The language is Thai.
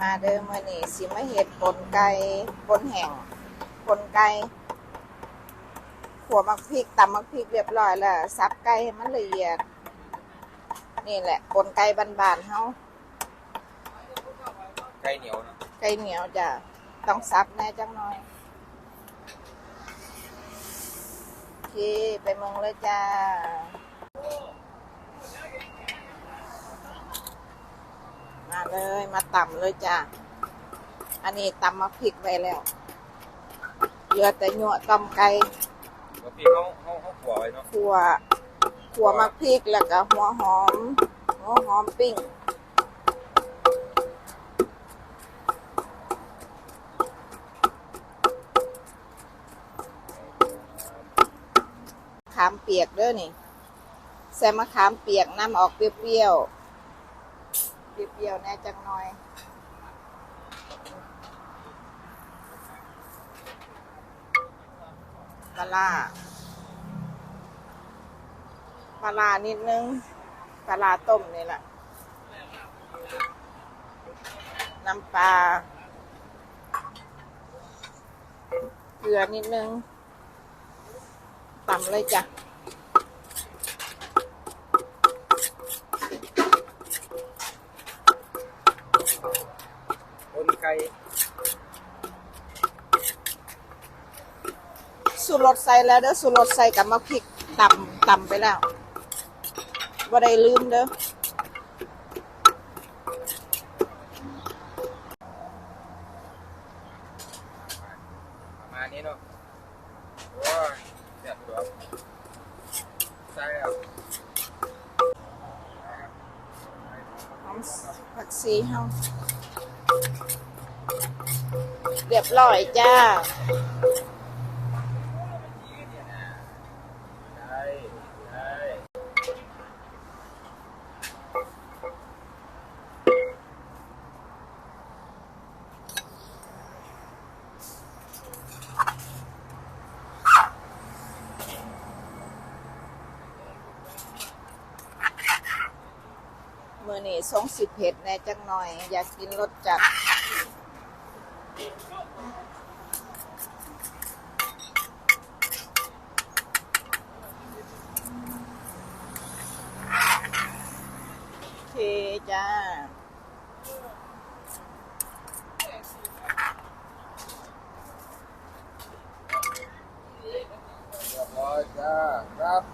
มาเด้อมื่อนี้สิมาเห็ดปนไก่ปนแห้งปนไก่ขัวมักพริกตำมักพริกเรียบร้อยแล้วสับไก่ให้มันละเอียด นี่แหละปนไก่บานๆเฮาไก่เหนียวนะไก่เหนียวจ้ะต้องสับแน่จังหน่อยโอเคไปเมืองเลยจ้า มา เลย มาตำเลยจ้าอันนี้ตำมาพริกไว้แล้วเหลือแต่หยวดต้มไก่บางทีเขาเขาเขาขัวไว้เนาะขัวขัวมักพริกแล้วก็หัวหอม หัวหอมปิ้งขามเปียกเด้อนี่ใส่มะขามเปียกน้ำออกเปรี้ยวๆ เปรี้ยวๆแน่จังหน่อย ปลาร้าปลาร้านิดนึง ปลาร้าต้มนี่แหละ น้ำปลา เกลือนิดนึงตำเลยจ้ะ คนไก่สูรสใส่แล้วเด้อสูรสใส่กับมะพริกตำตำไปแล้วบ่ได้ลืมเด้อประมาณนี้เนาะโอ้ยเสียบตัวใช่ครับหอมผักชีเฮา เรียบร้อยจ้าใช่ใช่มือนี่สองสิบเผ็ดแน่จังหน่อย อยากกินรสจัด จ้าเรียบร้อยจ้าครับ